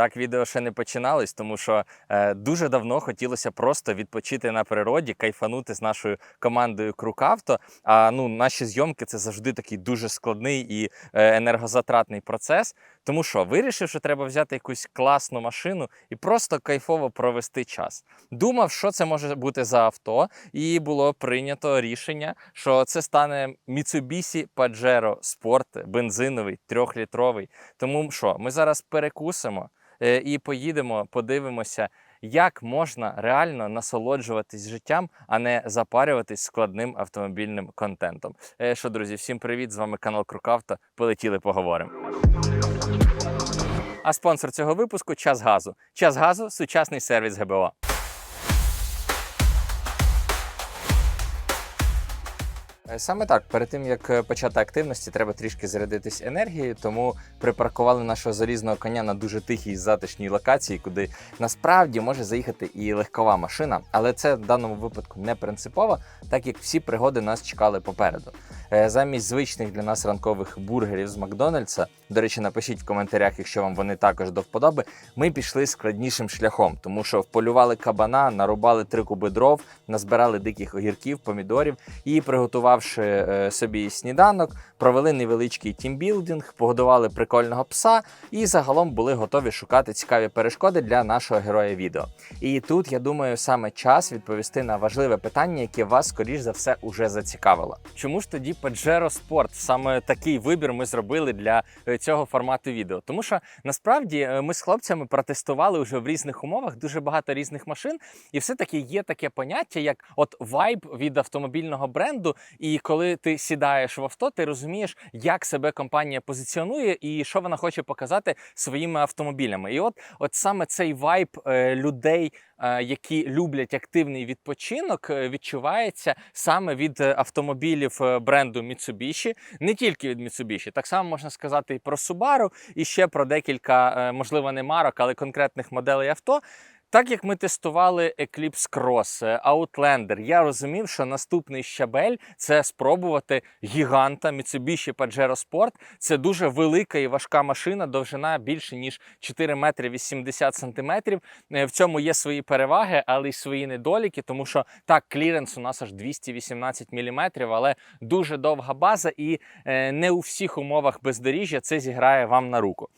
Так відео ще не починались, тому що е, дуже давно хотілося просто відпочити на природі, кайфанути з нашою командою Крукавто. А ну, наші зйомки це завжди такий дуже складний і е, енергозатратний процес. Тому що вирішив, що треба взяти якусь класну машину і просто кайфово провести час. Думав, що це може бути за авто, і було прийнято рішення, що це стане Mitsubishi Pajero Sport бензиновий трьохлітровий. Тому що ми зараз перекусимо і поїдемо, подивимося, як можна реально насолоджуватись життям, а не запарюватись складним автомобільним контентом. Е, Що, друзі, всім привіт! З вами канал Крукавто. Полетіли, поговоримо. А спонсор цього випуску час газу. Час газу сучасний сервіс ГБО. Саме так, перед тим як е, почати активності, треба трішки зарядитись енергією, тому припаркували нашого залізного коня на дуже тихій затишній локації, куди насправді може заїхати і легкова машина, але це в даному випадку не принципово, так як всі пригоди нас чекали попереду. Е, Замість звичних для нас ранкових бургерів з Макдональдса, до речі, напишіть в коментарях, якщо вам вони також до вподоби. Ми пішли складнішим шляхом, тому що вполювали кабана, нарубали три куби дров, назбирали диких огірків, помідорів і, приготувавши е, собі сніданок, провели невеличкий тімбілдинг, погодували прикольного пса і загалом були готові шукати цікаві перешкоди для нашого героя відео. І тут я думаю, саме час відповісти на важливе питання, яке вас скоріш за все уже зацікавило. Чому ж тоді Pajero Sport? Саме такий вибір ми зробили для е, цього формату відео. Тому що насправді е, ми з хлопцями протестували вже в різних умовах дуже багато різних машин, і все-таки є таке поняття, як от вайб від автомобільного бренду. І коли ти сідаєш в авто, ти розумієш, як себе компанія позиціонує і що вона хоче показати своїми автомобілями. І от, от саме цей вайб е, людей. е, Які люблять активний відпочинок, е, відчувається саме від автомобілів бренду Mitsubishi, не тільки від Mitsubishi, так само можна сказати і про Subaru, і ще про декілька, можливо, не марок, але конкретних моделей авто. Так як ми тестували Eclipse Cross, е, Outlander, я розумів, що наступний щабель це спробувати гіганта Mitsubishi Pajero Sport. Це дуже велика і важка машина, довжина більше ніж 4 метри 80 сантиметрів. Е, В цьому є свої переваги, але й свої недоліки, тому що так, кліренс у нас аж 218 міліметрів, але дуже довга база, і е, не у всіх умовах бездоріжжя це зіграє вам на руку.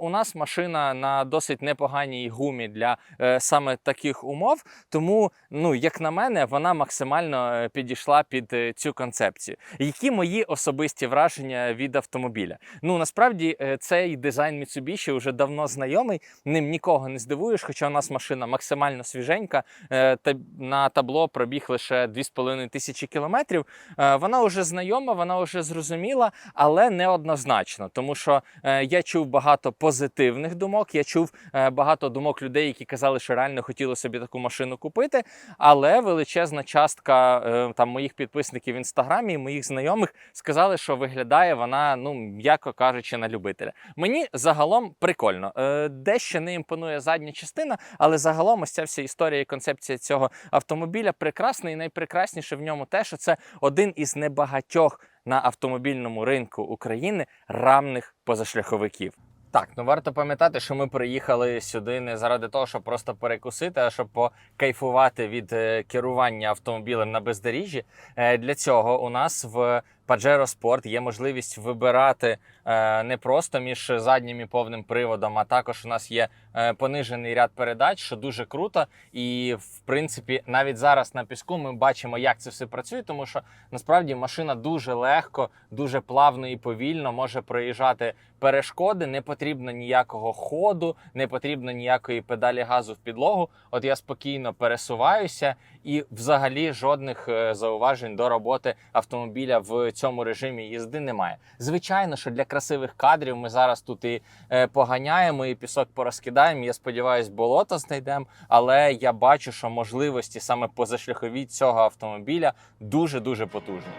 У нас машина на досить непоганій гумі для саме таких умов. Тому, ну як на мене, вона максимально е, підійшла під е, цю концепцію. Які мої особисті враження від автомобіля? Ну насправді е, цей дизайн Mitsubishi вже давно знайомий. Ним нікого не здивуєш, хоча у нас машина максимально свіженька. е, та на табло пробіг лише 2,5 тисячі кілометрів. Е, Вона вже знайома, вона вже зрозуміла, але неоднозначно, тому що е, я чув багато позитивних думок. Я чув е, багато думок людей, які казали, що реально хотіли собі таку машину купити. Але величезна частка е, там моїх підписників в інстаграмі і моїх знайомих сказали, що виглядає вона, ну м'яко кажучи, на любителя. Мені загалом прикольно. Е, Дещо не імпонує задня частина, але загалом ось ця вся історія і концепція цього автомобіля прекрасна, і найпрекрасніше в ньому те, що це один із небагатьох на автомобільному ринку України рамних позашляховиків. Так, ну варто пам'ятати, що ми приїхали сюди не заради того, щоб просто перекусити, а щоб покайфувати від е, керування автомобілем на бездоріжжі. Е, Для цього у нас в Pajero Sport є можливість вибирати е, не просто між заднім і повним приводом, а також у нас є е, понижений ряд передач, що дуже круто. І в принципі, навіть зараз на піску ми бачимо, як це все працює, тому що насправді машина дуже легко, дуже плавно і повільно може проїжджати перешкоди. Не потрібно ніякого ходу, не потрібно ніякої педалі газу в підлогу. От я спокійно пересуваюся, і взагалі жодних е, зауважень до роботи автомобіля в цьому режимі їзди немає. Звичайно, що для красивих кадрів ми зараз тут і е, поганяємо, і пісок порозкидаємо. Я сподіваюся, болото знайдемо. Але я бачу, що можливості саме позашляхові цього автомобіля дуже дуже потужні.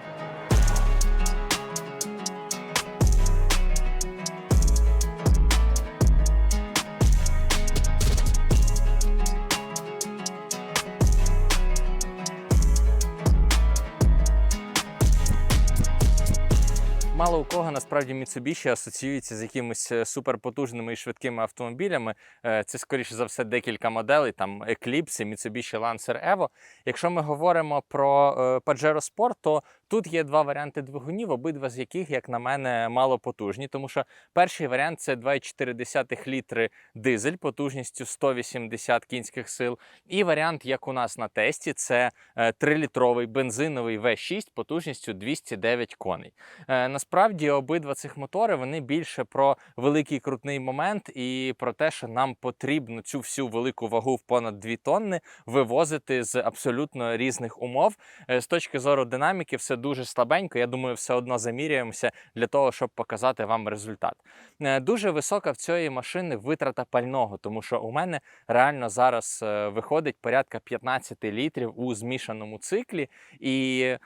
Мало у кого насправді Mitsubishi асоціюється з якимись е, суперпотужними і швидкими автомобілями. Е, Це скоріше за все декілька моделей, там Eclipse, Mitsubishi Lancer Evo. Якщо ми говоримо про е, Pajero Sport, то тут є два варіанти двигунів, обидва з яких, як на мене, мало потужні, тому що перший варіант це 2,4 літри дизель потужністю 180 кінських сил. І варіант, як у нас на тесті, це 3-літровий бензиновий V6 потужністю 209 коней. Е, Насправді обидва цих мотори вони більше про великий крутний момент і про те, що нам потрібно цю всю велику вагу в понад 2 тонни вивозити з абсолютно різних умов. Е, З точки зору динаміки, все дуже слабенько. Я думаю, все одно заміряємося для того, щоб показати вам результат. Е, Дуже висока в цієї машини витрата пального, тому що у мене реально зараз е, виходить порядка 15 літрів у змішаному циклі. І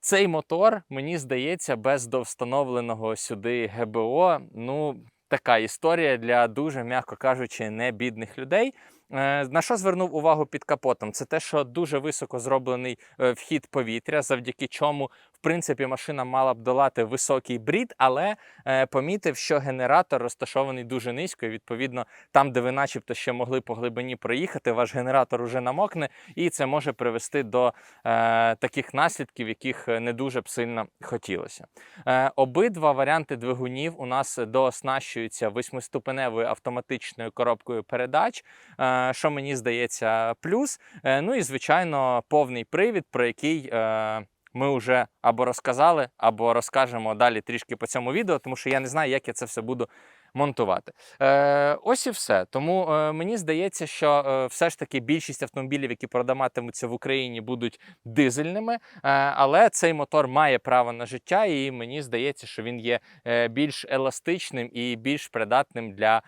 цей мотор, мені здається, без довстановленого сюди ГБО. Ну, така історія для дуже, м'яко кажучи, не бідних людей. Е, На що звернув увагу під капотом? Це те, що дуже високо зроблений е, вхід повітря, завдяки чому, принципі, машина мала б долати високий брід, але е, помітив, що генератор розташований дуже низько. І відповідно, там, де ви, начебто, ще могли по глибині проїхати, ваш генератор уже намокне, і це може привести до е, таких наслідків, яких е, не дуже б сильно хотілося. Е, обидва варіанти двигунів у нас дооснащуються восьмиступеневою автоматичною коробкою передач, е, що мені здається, плюс. Е, ну і звичайно, повний привід, про який. Е, ми вже або розказали, або розкажемо далі трішки по цьому відео, тому що я не знаю, як я це все буду монтувати. Е, ось і все. Тому е, мені здається, що е, все ж таки більшість автомобілів, які продаватимуться в Україні, будуть дизельними. Е, але цей мотор має право на життя, і мені здається, що він є більш еластичним і більш придатним для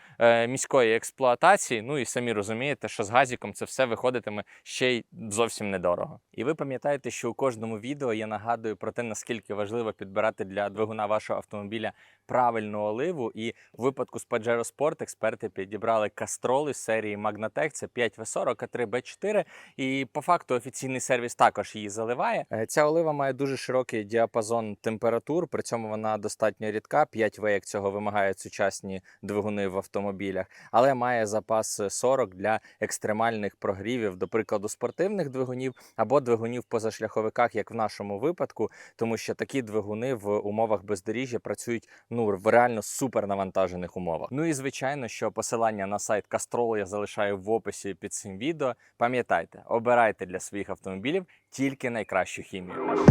міської експлуатації. Ну і самі розумієте, що з газіком це все виходитиме ще й зовсім недорого. І ви пам'ятаєте, що у кожному відео я нагадую про те, наскільки важливо підбирати для двигуна вашого автомобіля правильну оливу. І в випадку з Pajero Sport експерти підібрали кастроли з серії Magnatec, це 5В40, А3 Б4. І по факту офіційний сервіс також її заливає. Е, Ця олива має дуже широкий діапазон температур, при цьому вона достатньо рідка. 5В, як цього вимагають сучасні двигуни в автомобілях, але має запас 40 для екстремальних прогрівів, до прикладу, спортивних двигунів або двигунів позашляховиках, як в нашому випадку, тому що такі двигуни в умовах бездоріжжя працюють ну реально супернавантажених умовах. Ну і звичайно, що посилання на сайт Castrol я залишаю в описі під цим відео. Пам'ятайте, обирайте для своїх автомобілів тільки найкращу хімію.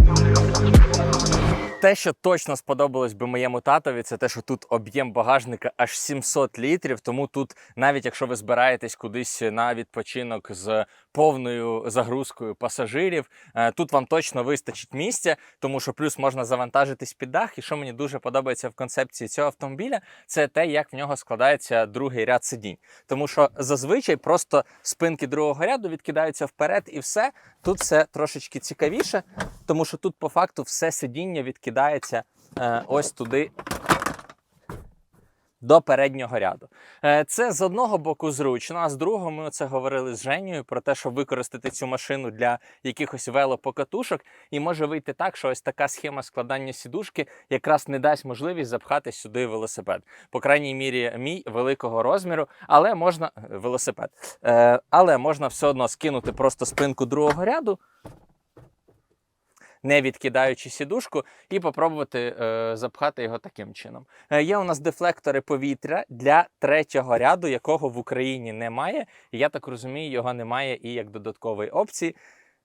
Те, що точно сподобалось би моєму татові, це те, що тут об'єм багажника аж 700 літрів. Тому тут, навіть якщо ви збираєтесь кудись на відпочинок з повною загрузкою пасажирів, е, тут вам точно вистачить місця, тому що плюс можна завантажитись під дах. І що мені дуже подобається в концепції цього автомобіля, це те, як в нього складається другий ряд сидінь. Тому що зазвичай просто спинки другого ряду відкидаються вперед, і все тут все трошечки цікавіше, тому що тут по факту все сидіння відкидається е, ось туди. До переднього ряду. Е, Це з одного боку зручно, а з другого ми оце говорили з Женєю про те, щоб використати цю машину для якихось велопокатушок. І може вийти так, що ось така схема складання сідушки якраз не дасть можливість запхати сюди велосипед. По крайній мірі, мій великого розміру, але можна велосипед. Е, Але можна все одно скинути просто спинку другого ряду. Не відкидаючи сідушку, і попробувати е, запхати його таким чином. Е, є у нас дефлектори повітря для третього ряду, якого в Україні немає. Я так розумію, його немає і як додаткової опції.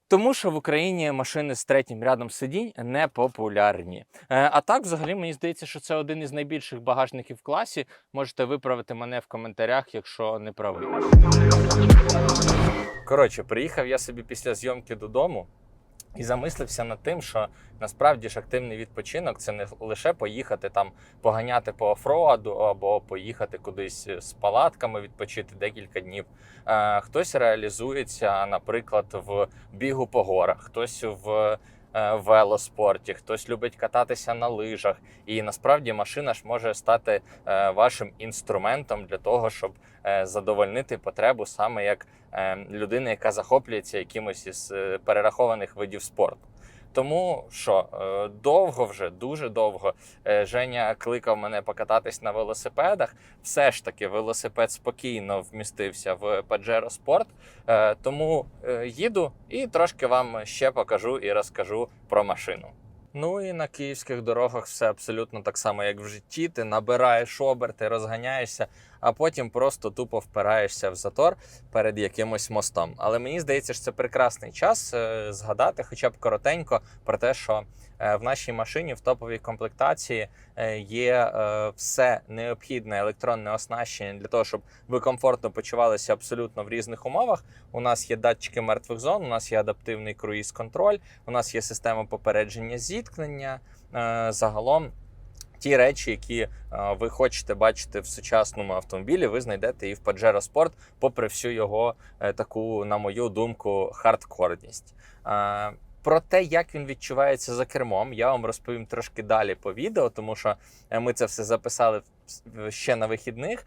Тому що в Україні машини з третім рядом сидінь не популярні. Е, а так, взагалі, мені здається, що це один із найбільших багажників в класі. Можете виправити мене в коментарях, якщо не правий. Коротше, приїхав я собі після зйомки додому. І замислився над тим, що насправді ж активний відпочинок це не лише поїхати там поганяти по офроаду або поїхати кудись з палатками відпочити декілька днів. Е, хтось реалізується, наприклад, в бігу по горах, хтось в е, велоспорті, хтось любить кататися на лижах. І насправді машина ж може стати е, вашим інструментом для того, щоб е, задовольнити потребу саме як е, людини, яка захоплюється якимось із е, перерахованих видів спорту. Тому що е, довго вже, дуже довго е, Женя кликав мене покататись на велосипедах. Все ж таки, велосипед спокійно вмістився в Pajero Sport. Е, Тому їду і трошки вам ще покажу і розкажу про машину. Ну і на київських дорогах все абсолютно так само, як в житті. Ти набираєш оберти, розганяєшся, а потім просто тупо впираєшся в затор перед якимось мостом. Але мені здається, що це прекрасний час е, згадати, хоча б коротенько, про те, що е, в нашій машині в топовій комплектації е, є все необхідне електронне оснащення для того, щоб ви комфортно почувалися абсолютно в різних умовах. У нас є датчики мертвих зон, у нас є адаптивний круїз-контроль, у нас є система попередження зіткнення. Загалом ті речі, які е, ви хочете бачити в сучасному автомобілі, ви знайдете і в Pajero Sport, попри всю його е, таку, на мою думку, хардкорність. Е, Про те, як він відчувається за кермом, я вам розповім трошки далі по відео, тому що ми це все записали ще на вихідних.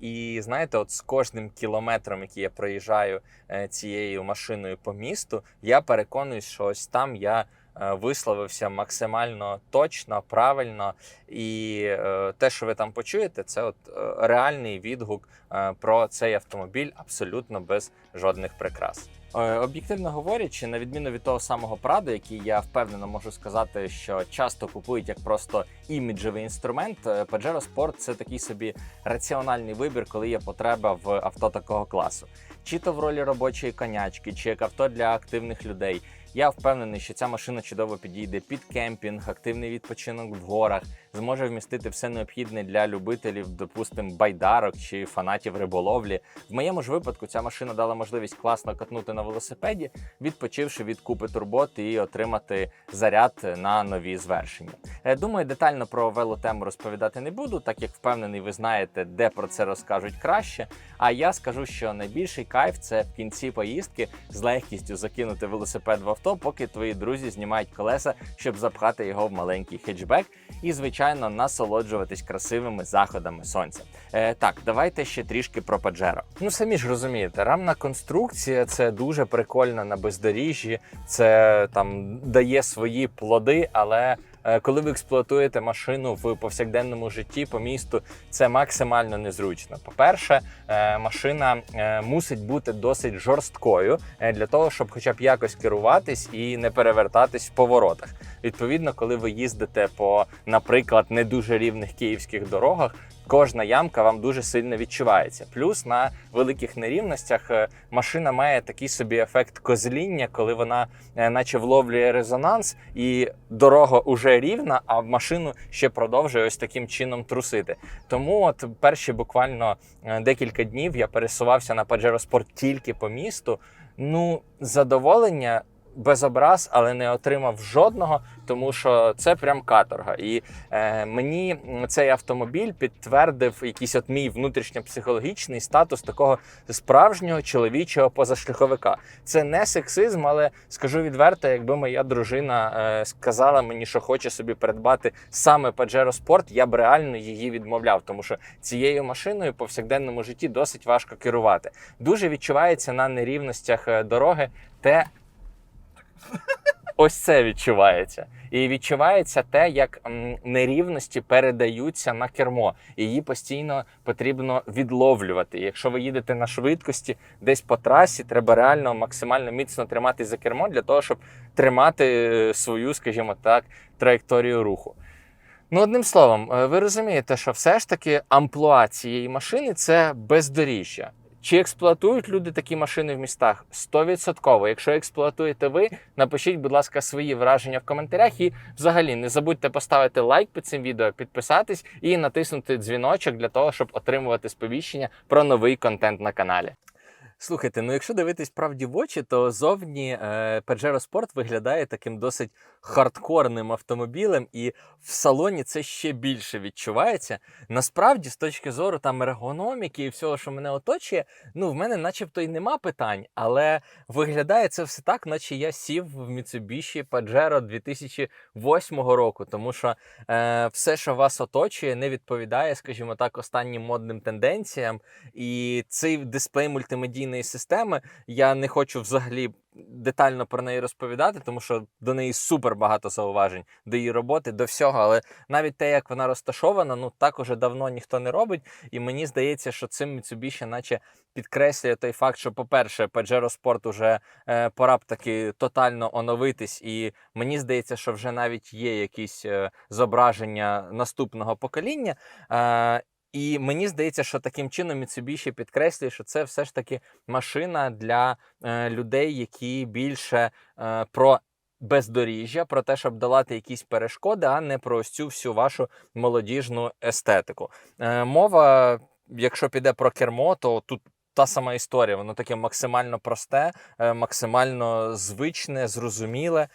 І знаєте, от з кожним кілометром, який я проїжджаю цією машиною по місту, я переконуюсь, що ось там я висловився максимально точно, правильно. І е, те, що ви там почуєте, це от е, реальний відгук е, про цей автомобіль абсолютно без жодних прикрас. Е, Об'єктивно говорячи, на відміну від того самого Прадо, який я впевнено можу сказати, що часто купують як просто іміджевий інструмент, е, Pajero Sport – це такий собі раціональний вибір, коли є потреба в авто такого класу. Чи то в ролі робочої конячки, чи як авто для активних людей. Я впевнений, що ця машина чудово підійде під кемпінг, активний відпочинок в горах, зможе вмістити все необхідне для любителів, допустимо, байдарок чи фанатів риболовлі. В моєму ж випадку ця машина дала можливість класно катнути на велосипеді, відпочивши від купи турбот і отримати заряд на нові звершення. Е, Думаю, детально про велотему розповідати не буду, так як впевнений, ви знаєте, де про це розкажуть краще. А я скажу, що найбільший кайф це в кінці поїздки з легкістю закинути велосипед в авто, поки твої друзі знімають колеса, щоб запхати його в маленький хетчбек, і звичайно насолоджуватись красивими заходами сонця. Е, так, давайте ще трішки про Паджеро. Ну самі ж розумієте, рамна конструкція це дуже прикольно на бездоріжжі, це там дає свої плоди, але. Е, Коли ви експлуатуєте машину в повсякденному житті по місту, це максимально незручно. По-перше, е, машина е, мусить бути досить жорсткою для того, щоб хоча б якось керуватись і не перевертатись в поворотах. Відповідно, коли ви їздите по, наприклад, не дуже рівних київських дорогах. Кожна ямка вам дуже сильно відчувається. Плюс на великих нерівностях е, машина має такий собі ефект козління, коли вона е, наче вловлює резонанс, і дорога уже рівна, а машину ще продовжує ось таким чином трусити. Тому от перші буквально е, декілька днів я пересувався на Pajero Sport тільки по місту. Ну, задоволення. Без образ, але не отримав жодного, тому що це прям каторга. І е, мені цей автомобіль підтвердив якийсь от мій внутрішньопсихологічний статус такого справжнього чоловічого позашляховика. Це не сексизм, але скажу відверто, якби моя дружина е, сказала мені, що хоче собі придбати саме Pajero Sport, я б реально її відмовляв, тому що цією машиною в повсякденному житті досить важко керувати. Дуже відчувається на нерівностях е, дороги те. Ось це відчувається. І відчувається те, як нерівності передаються на кермо. Її постійно потрібно відловлювати. Якщо ви їдете на швидкості десь по трасі, треба реально максимально міцно тримати за кермо для того, щоб тримати е, свою, скажімо так, траєкторію руху. Ну, одним словом, е, ви розумієте, що все ж таки амплуа цієї машини це бездоріжжя. Чи експлуатують люди такі машини в містах? 100%. Якщо експлуатуєте ви, напишіть, будь ласка, свої враження в коментарях. І взагалі не забудьте поставити лайк під цим відео, підписатись і натиснути дзвіночок для того, щоб отримувати сповіщення про новий контент на каналі. Слухайте, ну якщо дивитись правді в очі, то зовні е, Pajero Sport виглядає таким досить хардкорним автомобілем, і в салоні це ще більше відчувається. Насправді, з точки зору там ергономіки і всього, що мене оточує, ну в мене, начебто, й нема питань, але виглядає це все так, наче я сів в Mitsubishi Pajero 2008 року, тому що е, все, що вас оточує, не відповідає, скажімо так, останнім модним тенденціям. І цей дисплей мультимедійного навігаційної системи. Я не хочу взагалі детально про неї розповідати, тому що до неї супер багато зауважень до її роботи, до всього. Але навіть те, як вона розташована, ну так уже давно ніхто не робить. І мені здається, що цим Mitsubishi наче підкреслює той факт, що, по-перше, Pajero Sport уже е, пора б таки тотально оновитись, і мені здається, що вже навіть є якісь е, зображення наступного покоління. Е, і мені здається, що таким чином Mitsubishi підкреслює, що це все ж таки машина для е, людей, які більше е, про бездоріжжя, про те, щоб долати якісь перешкоди, а не про ось цю всю вашу молодіжну естетику. Е, мова, якщо піде про кермо, то тут. Та сама історія, воно таке максимально просте, е, максимально звичне, зрозуміле.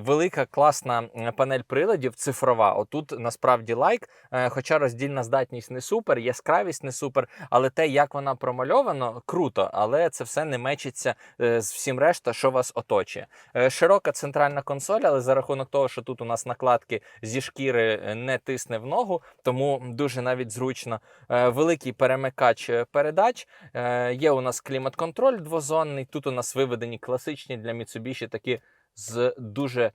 Велика класна панель приладів цифрова. Отут насправді лайк. Е, Хоча роздільна здатність не супер, яскравість не супер, але те, як вона промальовано, круто, але це все не мечиться е, з всім решта, що вас оточує. Е, Широка центральна консоль, але за рахунок того, що тут у нас накладки зі шкіри не тисне в ногу, тому дуже навіть зручно. Великий перемикач передач. Є у нас клімат-контроль двозонний. Тут у нас виведені класичні для Mitsubishi такі з дуже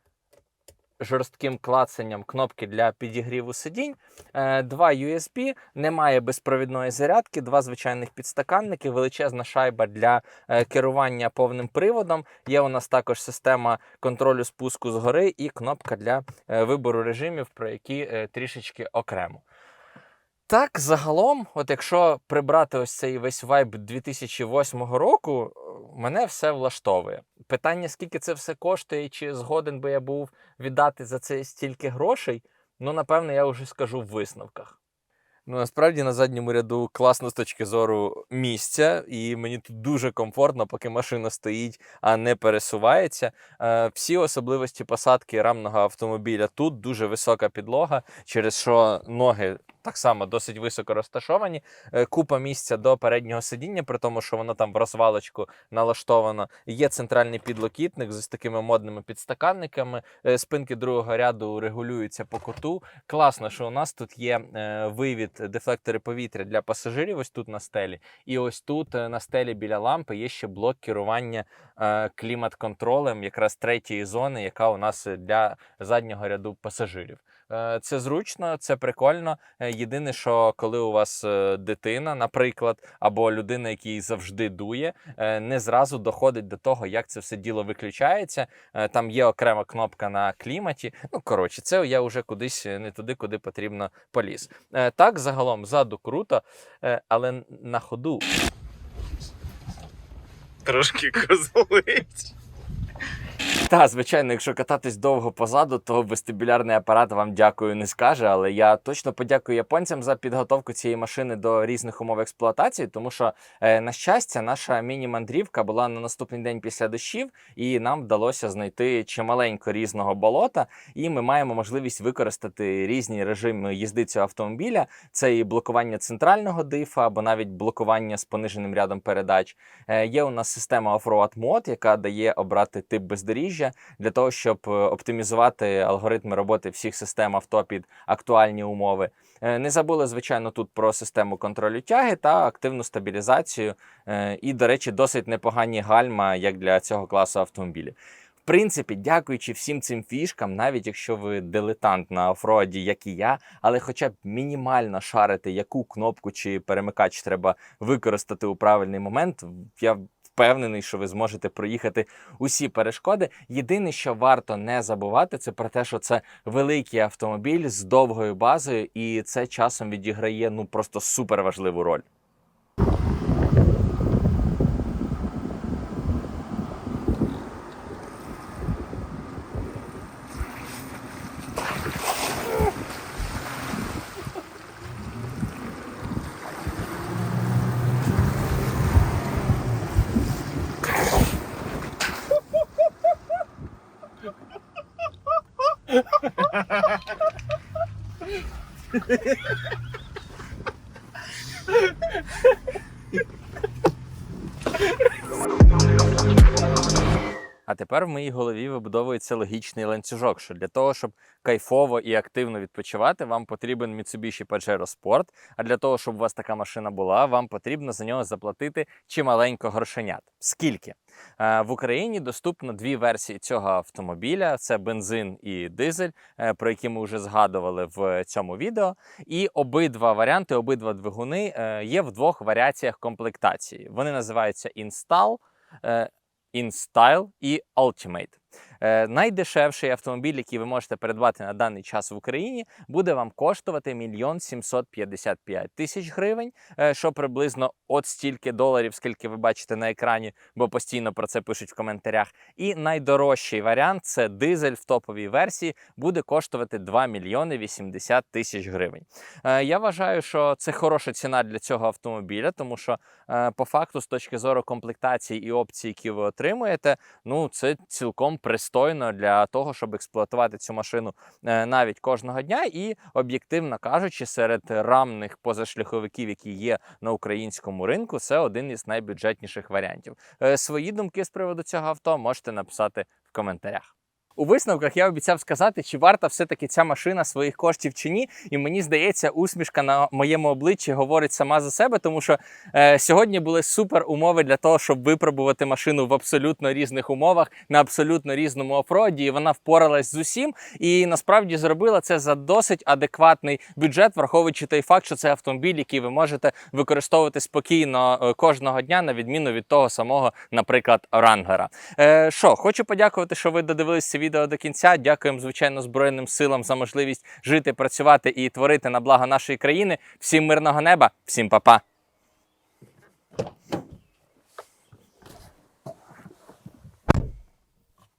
жорстким клацанням кнопки для підігріву сидінь. Е, Два USB, немає безпровідної зарядки, два звичайних підстаканники, величезна шайба для е, керування повним приводом. Є у нас також система контролю спуску згори і кнопка для е, вибору режимів, про які трішечки окремо. Так, загалом, от якщо прибрати ось цей весь вайб 2008 року, е, мене все влаштовує. Питання, скільки це все коштує, чи згоден би я був віддати за це стільки грошей, ну, напевно, я вже скажу в висновках. Ну, насправді на задньому ряду класно з точки зору місця, і мені тут дуже комфортно, поки машина стоїть, а не пересувається. Е, всі особливості посадки рамного автомобіля тут дуже висока підлога, через що ноги так само досить високо розташовані. Е, Купа місця до переднього сидіння, при тому, що воно там в розвалочку налаштовано. Є центральний підлокітник з такими модними підстаканниками. Е, Спинки другого ряду регулюються по куту. Класно, що у нас тут є вивід дефлектори повітря для пасажирів. Ось тут на стелі. І ось тут е, на стелі біля лампи є ще блок керування е, клімат-контролем, якраз третьої зони, яка у нас для заднього ряду пасажирів. Е, Це зручно, це прикольно. Е, Єдине, що коли у вас е, дитина, наприклад, або людина, який завжди дує, не зразу доходить до того, як це все діло виключається. Там є окрема кнопка на кліматі. Ну коротше, це я вже кудись не туди, куди потрібно поліз. Так, загалом ззаду круто, але на ходу Трошки козлить. Та, звичайно, якщо кататись довго позаду, то вестибулярний апарат вам дякую не скаже. Але я точно подякую японцям за підготовку цієї машини до різних умов експлуатації, тому що, е, на щастя, наша міні-мандрівка була на наступний день після дощів, і нам вдалося знайти чималенько різного болота. І ми маємо можливість використати різні режими їзди цього автомобіля. Це і блокування центрального дифа, або навіть блокування з пониженим рядом передач. Е, Є у нас система Off-Road Mode, яка дає обрати тип бездоріжжя для того, щоб е, оптимізувати алгоритми роботи всіх систем авто під актуальні умови. Е, Не забули, звичайно, тут про систему контролю тяги та активну стабілізацію. Е, І, до речі, досить непогані гальма, як для цього класу автомобілів. В принципі, дякуючи всім цим фішкам, навіть якщо ви дилетант на офроді, як і я, але хоча б мінімально шарите, яку кнопку чи перемикач треба використати у правильний момент, я впевнений, що ви зможете проїхати усі перешкоди. Єдине, що варто не забувати, це про те, що це великий автомобіль з довгою базою, і це часом відіграє ну просто суперважливу роль. А тепер в моїй голові вибудовується логічний ланцюжок, що для того, щоб кайфово і активно відпочивати, вам потрібен Mitsubishi Pajero Sport, а для того, щоб у вас така машина була, вам потрібно за нього заплатити чималенько грошенят. Скільки? Е, В Україні доступно дві версії цього автомобіля: це бензин і дизель, е, про які ми вже згадували в цьому відео. І обидва варіанти, обидва двигуни е, є в двох варіаціях комплектації. Вони називаються Install, InStyle і Ultimate. Е, Найдешевший автомобіль, який ви можете придбати на даний час в Україні, буде вам коштувати 1 755 тисяч гривень, е, що приблизно от стільки доларів, скільки ви бачите на екрані, бо постійно про це пишуть в коментарях. І найдорожчий варіант це дизель в топовій версії, буде коштувати 2 мільйони 80 тисяч гривень. Е, Я вважаю, що це хороша ціна для цього автомобіля, тому що по факту, з точки зору комплектації і опцій, які ви отримуєте, ну це цілком пристойно для того, щоб експлуатувати цю машину е, навіть кожного дня. І об'єктивно кажучи, серед рамних позашляховиків, які є на українському ринку, це один із найбюджетніших варіантів. Е, Свої думки з приводу цього авто можете написати в коментарях. У висновках я обіцяв сказати, чи варта все-таки ця машина своїх коштів чи ні. І мені здається, усмішка на моєму обличчі говорить сама за себе, тому що е, сьогодні були супер умови для того, щоб випробувати машину в абсолютно різних умовах на абсолютно різному офроді. І вона впоралась з усім. І насправді зробила це за досить адекватний бюджет, враховуючи той факт, що це автомобіль, який ви можете використовувати спокійно е, кожного дня, на відміну від того самого, наприклад, рангера. Що, хочу подякувати, що ви додивились це відео до кінця. Дякуємо, звичайно, Збройним силам за можливість жити, працювати і творити на благо нашої країни. Всім мирного неба, всім па-па!